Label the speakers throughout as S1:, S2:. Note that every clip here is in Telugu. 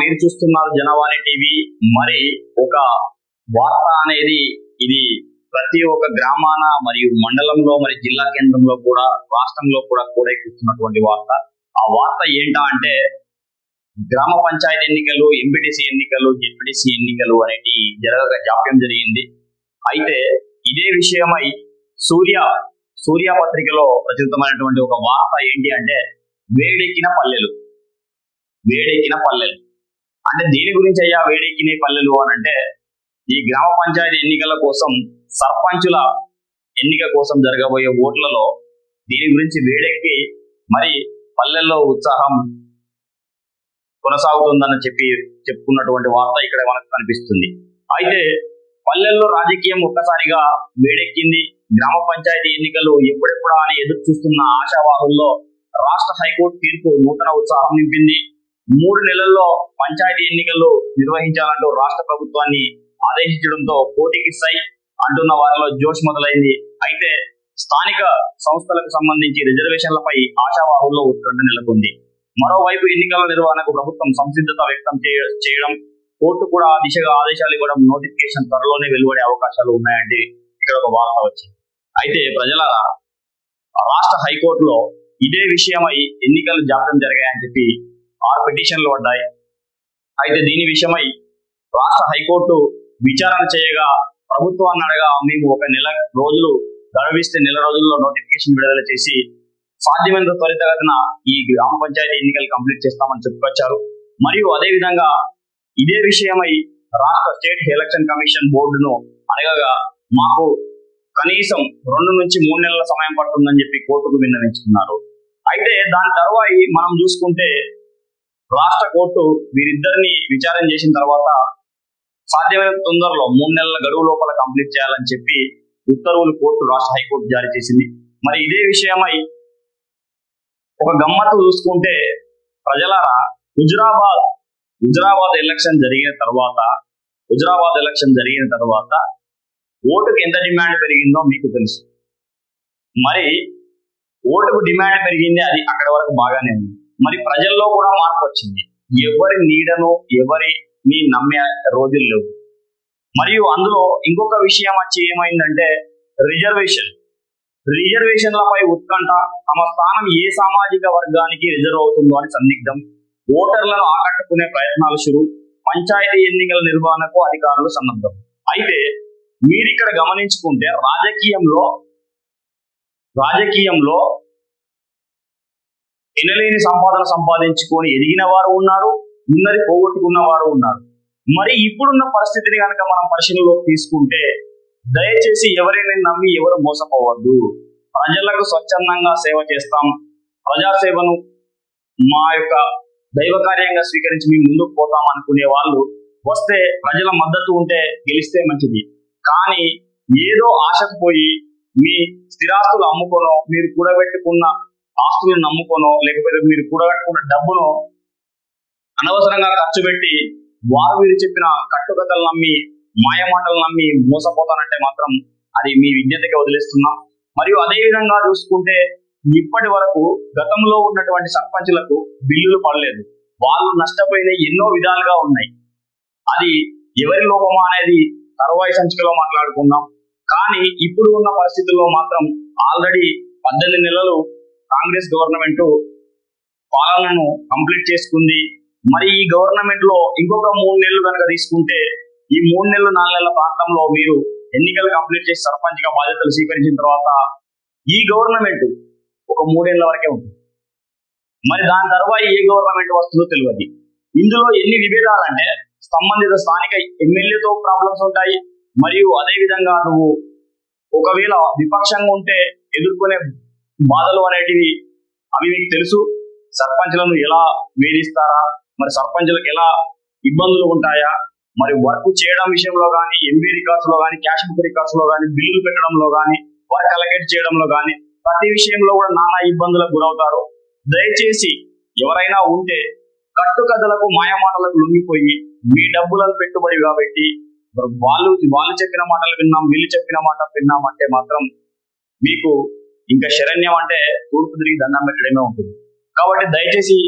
S1: మీరు చూస్తున్నారు జనవాణి టీవీ. మరి ఒక వార్త అనేది ఇది ప్రతి ఒక్క గ్రామాన మరియు మండలంలో మరి జిల్లా కేంద్రంలో కూడా రాష్ట్రంలో కూడా కూడెక్కుతున్నటువంటి వార్త. ఆ వార్త ఏంటా అంటే గ్రామ పంచాయతీ ఎన్నికలు ఎంపీటీసీ ఎన్నికలు జెడ్పీటీసీ ఎన్నికలు అనేటి జరగక జాప్యం జరిగింది. అయితే ఇదే విషయమై సూర్య సూర్య పత్రికలో ప్రచురితమైనటువంటి ఒక వార్త ఏంటి అంటే వేడెక్కిన పల్లెలు. వేడెక్కిన పల్లెలు. అంటే దేని గురించి అయ్యా వేడెక్కిన పల్లెలు అని అంటే ఈ గ్రామ పంచాయతీ ఎన్నికల కోసం సర్పంచుల ఎన్నిక కోసం జరగబోయే ఓట్లలో దీని గురించి వేడెక్కి మరి పల్లెల్లో ఉత్సాహం కొనసాగుతుందని చెప్పి చెప్పుకున్నటువంటి వార్త ఇక్కడ మనకు కనిపిస్తుంది. అయితే పల్లెల్లో రాజకీయం ఒక్కసారిగా వేడెక్కింది. గ్రామ పంచాయతీ ఎన్నికలు ఎప్పుడెప్పుడా అని ఎదురు చూస్తున్న ఆశావాహుల్లో రాష్ట్ర హైకోర్టు తీర్పు నూతన ఉత్సాహం నింపింది. మూడు నెలల్లో పంచాయతీ ఎన్నికలు నిర్వహించాలంటూ రాష్ట్ర ప్రభుత్వాన్ని ఆదేశించడంతో పోటీకి సై అంటున్న వారిలో జోష్ మొదలైంది. అయితే స్థానిక సంస్థలకు సంబంధించి రిజర్వేషన్లపై ఆశావాహుల్లో ఉత్కంఠ నెలకొంది. మరోవైపు ఎన్నికల నిర్వహణకు ప్రభుత్వం సంసిద్ధత వ్యక్తం చేయ- చేయడం కోర్టు కూడా ఆ దిశగా ఆదేశాలు ఇవ్వడం నోటిఫికేషన్ త్వరలోనే వెలువడే అవకాశాలు ఉన్నాయంటే ఇక్కడ ఒక వార్త వచ్చింది. అయితే ప్రజల రాష్ట్ర హైకోర్టులో ఇదే విషయమై ఎన్నికలు జాప్యం జరిగాయని చెప్పి ఆరు పిటిషన్లు పడ్డాయి. అయితే దీని విషయమై రాష్ట్ర హైకోర్టు విచారణ చేయగా ప్రభుత్వాన్ని అడగా మేము ఒక నెల రోజులు గడవిస్తే నెల రోజుల్లో నోటిఫికేషన్ విడుదల చేసి సాధ్యమైన త్వరితగతిన ఈ గ్రామ పంచాయతీ ఎన్నికలు కంప్లీట్ చేస్తామని చెప్పుకొచ్చారు. మరియు అదే విధంగా ఇదే విషయమై రాష్ట్ర స్టేట్ ఎలక్షన్ కమిషన్ బోర్డును అడగగా మాకు కనీసం రెండు నుంచి మూడు నెలల సమయం పడుతుందని చెప్పి కోర్టుకు విన్నవించుకున్నారు. అయితే దాని తర్వాత మనం చూసుకుంటే రాష్ట్ర కోర్టు వీరిద్దరిని విచారణ చేసిన తర్వాత సాధ్యమైన తొందరలో మూడు నెలల గడువు లోపల కంప్లీట్ చేయాలని చెప్పి ఉత్తర్వులు కోర్టు రాష్ట్ర హైకోర్టు జారీ చేసింది. మరి ఇదే విషయమై ఒక గమ్మత్తు చూసుకుంటే ప్రజలారా హుజురాబాద్ హుజురాబాద్ ఎలక్షన్ జరిగిన తర్వాత హుజురాబాద్ ఎలక్షన్ జరిగిన తర్వాత ఓటుకు ఎంత డిమాండ్ పెరిగిందో మీకు తెలుసు. మరి ఓటుకు డిమాండ్ పెరిగింది అది అక్కడ వరకు బాగానే ఉంది. మరి ప్రజల్లో కూడా మార్పు వచ్చింది. ఎవరి నీడను ఎవరిని నమ్మే రోజులు లేవు. మరియు అందులో ఇంకొక విషయం వచ్చి ఏమైందంటే రిజర్వేషన్. రిజర్వేషన్లపై ఉత్కంఠ తమ స్థానం ఏ సామాజిక వర్గానికి రిజర్వ్ అవుతుందో అని సందిగ్ధం ఓటర్లను ఆకట్టుకునే ప్రయత్నాలు శురు పంచాయతీ ఎన్నికల నిర్వహణకు అధికారులు సన్నద్ధం అయితే మీరు ఇక్కడ గమనించుకుంటే రాజకీయంలో రాజకీయంలో ఎనలేని సంపాదన సంపాదించుకొని ఎదిగిన వారు ఉన్నారు ఉన్నది పోగొట్టుకున్న వారు ఉన్నారు. మరి ఇప్పుడున్న పరిస్థితిని కనుక మనం పరిశీలనలోకి తీసుకుంటే దయచేసి ఎవరైనా నమ్మి ఎవరు మోసపోవద్దు. ప్రజలకు స్వచ్ఛందంగా సేవ చేస్తాం. ప్రజాసేవను మా యొక్క దైవ కార్యంగా స్వీకరించి మేము ముందుకు పోతాం అనుకునే వాళ్ళు వస్తే ప్రజల మద్దతు ఉంటే గెలిస్తే మంచిది. కానీ ఏదో ఆశకు పోయి మీ స్థిరాస్తులు అమ్ముకోనో మీరు కూడబెట్టుకున్న ఆస్తులను నమ్ముకోనో లేకపోతే మీరు కూడగట్టుకున్న డబ్బును అనవసరంగా ఖర్చు పెట్టి వారు మీరు చెప్పిన కట్టుకథలు నమ్మి మాయ మాటలు నమ్మి మోసపోతానంటే మాత్రం అది మీ విజ్ఞతకి వదిలేస్తున్నాం. మరియు అదే విధంగా చూసుకుంటే ఇప్పటి వరకు గతంలో ఉన్నటువంటి సర్పంచులకు బిల్లులు పడలేదు. వాళ్ళు నష్టపోయిన ఎన్నో విధాలుగా ఉన్నాయి. అది ఎవరి లోపమా అనేది తర్వాయి సంచికలో మాట్లాడుకుందాం. కానీ ఇప్పుడు ఉన్న పరిస్థితుల్లో మాత్రం ఆల్రెడీ పద్దెనిమిది నెలలు కాంగ్రెస్ గవర్నమెంట్ పాలనను కంప్లీట్ చేసుకుంది. మరి ఈ గవర్నమెంట్లో ఇంకొక మూడు నెలలు కనుక తీసుకుంటే ఈ మూడు నెలలు నాలుగు నెలల ప్రాంతంలో మీరు ఎన్నికలు కంప్లీట్ చేసి సర్పంచ్గా బాధ్యతలు స్వీకరించిన తర్వాత ఈ గవర్నమెంట్ ఒక మూడేళ్ళ వరకే ఉంటుంది. మరి దాని తర్వాత ఏ గవర్నమెంట్ వస్తుందో తెలియదు. ఇందులో ఎన్ని విభేదాలంటే సంబంధిత స్థానిక ఎమ్మెల్యేతో ప్రాబ్లమ్స్ ఉంటాయి. మరియు అదే విధంగా నువ్వు ఒకవేళ విపక్షంగా ఉంటే ఎదుర్కొనే బాధలు అనేటివి అవి మీకు తెలుసు. సర్పంచ్లను ఎలా వేధిస్తారా? మరి సర్పంచ్లకు ఎలా ఇబ్బందులు ఉంటాయా? మరి వర్క్ చేయడం విషయంలో కానీ ఎంబీ రికార్డ్స్లో కానీ క్యాష్ బుక్ రికార్డ్స్లో కానీ బిల్లులు పెట్టడంలో కానీ వర్క్ అలకేట్ చేయడంలో కానీ ప్రతి విషయంలో కూడా నానా ఇబ్బందులకు గురవుతారు. దయచేసి ఎవరైనా ఉంటే కట్టుకథలకు మాయమాటలకు లొంగిపోయి మీ డబ్బులను పెట్టుబడి కాబట్టి వాళ్ళు వాళ్ళు చెప్పిన మాటలు విన్నాం వీళ్ళు చెప్పిన మాట విన్నాం అంటే మాత్రం మీకు ఇంకా శరణ్యం అంటే తూర్పు తిరిగి దండం పెట్టడమే ఉంటుంది. కాబట్టి దయచేసి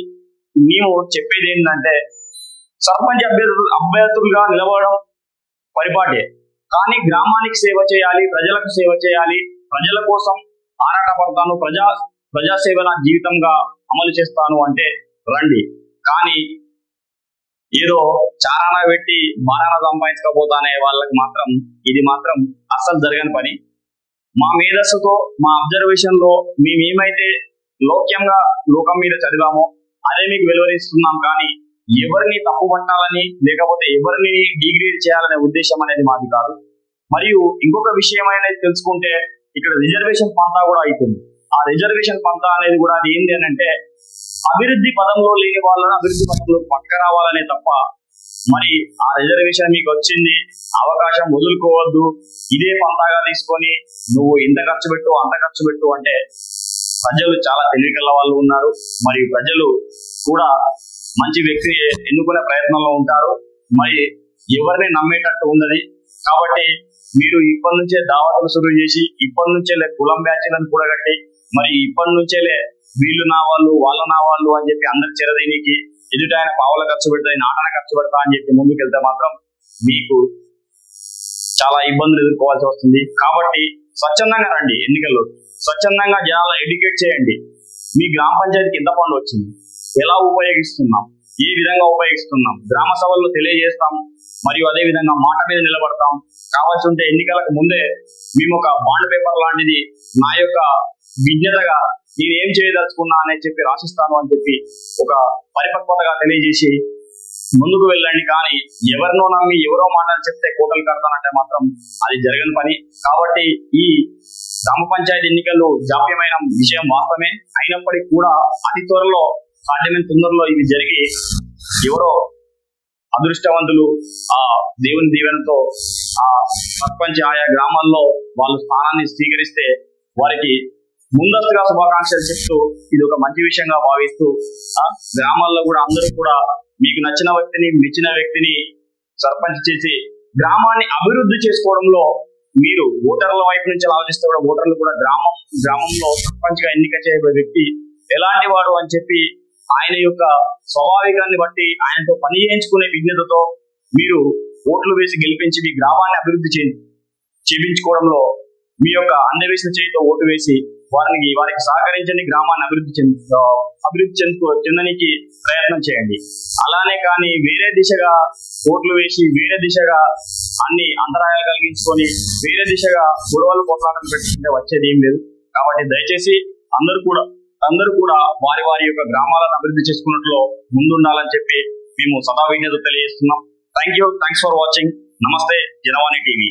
S1: మేము చెప్పేది ఏంటంటే సర్పంచ్ అభ్యర్థులు అభ్యర్థులుగా నిలబడడం పరిపాటే. కానీ గ్రామానికి సేవ చేయాలి ప్రజలకు సేవ చేయాలి ప్రజల కోసం ఆరాటపడతాను ప్రజా ప్రజాసేవ నా జీవితంగా అమలు చేస్తాను అంటే రండి. కానీ ఏదో చారాన పెట్టి బారాన సంపాదించకపోతానే వాళ్ళకి మాత్రం ఇది మాత్రం అస్సలు జరగని పని. మా మేధస్సుతో మా అబ్జర్వేషన్లో మేమేమైతే లోక్యంగా లోకం మీద చదివామో అదే మీకు వెలువరిస్తున్నాం. కానీ ఎవరిని తప్పు పట్టాలని లేకపోతే ఎవరిని డిగ్రేడ్ చేయాలనే ఉద్దేశం అనేది మాది కాదు. మరియు ఇంకొక విషయం అనేది తెలుసుకుంటే ఇక్కడ రిజర్వేషన్ పంతా కూడా అవుతుంది ఆ రిజర్వేషన్ పంతా అనేది కూడా అది ఏంటి అని అంటే అభివృద్ధి పదంలో లేని వాళ్ళని అభివృద్ధి పదంలో రావాలనే తప్ప మరి ఆ రిజర్వేషన్ మీకు వచ్చింది అవకాశం వదులుకోవద్దు ఇదే పంతాగా తీసుకొని నువ్వు ఇంత ఖర్చు పెట్టు అంత ఖర్చు పెట్టు అంటే ప్రజలు చాలా తెలివికల వాళ్ళు ఉన్నారు. మరి ప్రజలు కూడా మంచి వ్యక్తిని ఎన్నుకునే ప్రయత్నంలో ఉంటారు. మరి ఎవరిని నమ్మేటట్టు ఉన్నది. కాబట్టి మీరు ఇప్పటి నుంచే దావతలు శుభ్రం చేసి ఇప్పటి నుంచే కులం బ్యాచ్లను కూడగట్టి మరి ఇప్పటి నుంచేలే వీళ్ళు నా వాళ్ళు వాళ్ళ నా వాళ్ళు అని చెప్పి అందరి చెరదీనికి ఎదుట ఆయన పావుల ఖర్చు పెడతా నాటన ఖర్చు పెడతా అని చెప్పి ముందుకు వెళ్తే మాత్రం మీకు చాలా ఇబ్బందులు ఎదుర్కోవాల్సి వస్తుంది. కాబట్టి స్వచ్ఛందంగా రండి ఎన్నికల్లో. స్వచ్ఛందంగా జనాలు ఎడ్యుకేట్ చేయండి. మీ గ్రామ పంచాయతీకి ఎంత ఫండ్ వచ్చింది? ఎలా ఉపయోగిస్తున్నాం? ఏ విధంగా ఉపయోగిస్తున్నాం? గ్రామ సభల్లో తెలియజేస్తాం. మరియు అదే విధంగా మాట మీద నిలబడతాం. కావాల్సి ఉంటే ఎన్నికలకు ముందే మేము ఒక బాండ్ పేపర్ లాంటిది నా యొక్క విజ్ఞతగా నేను ఏం చేయదలుచుకున్నా అని చెప్పి రాసిస్తాను అని చెప్పి ఒక పరిపక్వతగా తెలియజేసి ముందుకు వెళ్ళండి. కానీ ఎవరినో నమ్మి ఎవరో మాటలు చెప్తే కోటలు కడతానంటే మాత్రం అది జరగని పని. కాబట్టి ఈ గ్రామ పంచాయతీ ఎన్నికలు జాప్యమైన విషయం వాస్తవమే అయినప్పటికీ కూడా అతి త్వరలో సాధ్యమైన తొందరలో ఇది జరిగి ఎవరో అదృష్టవంతులు ఆ దేవుని దీవెనతో ఆ సర్పంచ్ ఆయా గ్రామాల్లో వాళ్ళు స్థానాన్ని స్వీకరిస్తే వారికి ముందస్తుగా శుభాకాంక్షలు చెప్తూ ఇది ఒక మంచి విషయంగా భావిస్తూ ఆ గ్రామాల్లో కూడా అందరూ కూడా మీకు నచ్చిన వ్యక్తిని మెచ్చిన వ్యక్తిని సర్పంచ్ చేసి గ్రామాన్ని అభివృద్ధి చేసుకోవడంలో మీరు ఓటర్ల వైపు నుంచి ఆలోచిస్తే కూడా ఓటర్లు కూడా గ్రామం గ్రామంలో సర్పంచ్గా ఎన్నిక చేయబోయే వ్యక్తి ఎలాంటి వాడు అని చెప్పి ఆయన యొక్క స్వాభావికాన్ని బట్టి ఆయనతో పని చేయించుకునే విజ్ఞతతో మీరు ఓట్లు వేసి గెలిపించి మీ గ్రామాన్ని అభివృద్ధి చేయించుకోవడంలో మీ యొక్క అందవేసిన చేతితో ఓటు వేసి వారికి వారికి సహకరించండి గ్రామాన్ని అభివృద్ధి చెందు అభివృద్ధి చెందు చెందడానికి ప్రయత్నం చేయండి. అలానే కానీ వేరే దిశగా ఓట్లు వేసి వేరే దిశగా అన్ని అంతరాయాలు కలిగించుకొని వేరే దిశగా గొడవలు కొట్లాటం పెట్టుకుంటే వచ్చేది ఏం లేదు. కాబట్టి దయచేసి అందరూ కూడా అందరూ కూడా వారి వారి యొక్క గ్రామాలను అభివృద్ధి చేసుకున్నట్లు ముందుండాలని చెప్పి మేము సదా విజ్ఞత తెలియజేస్తున్నాం. Thank you thanks for watching నమస్తే జనవాణి టీవీ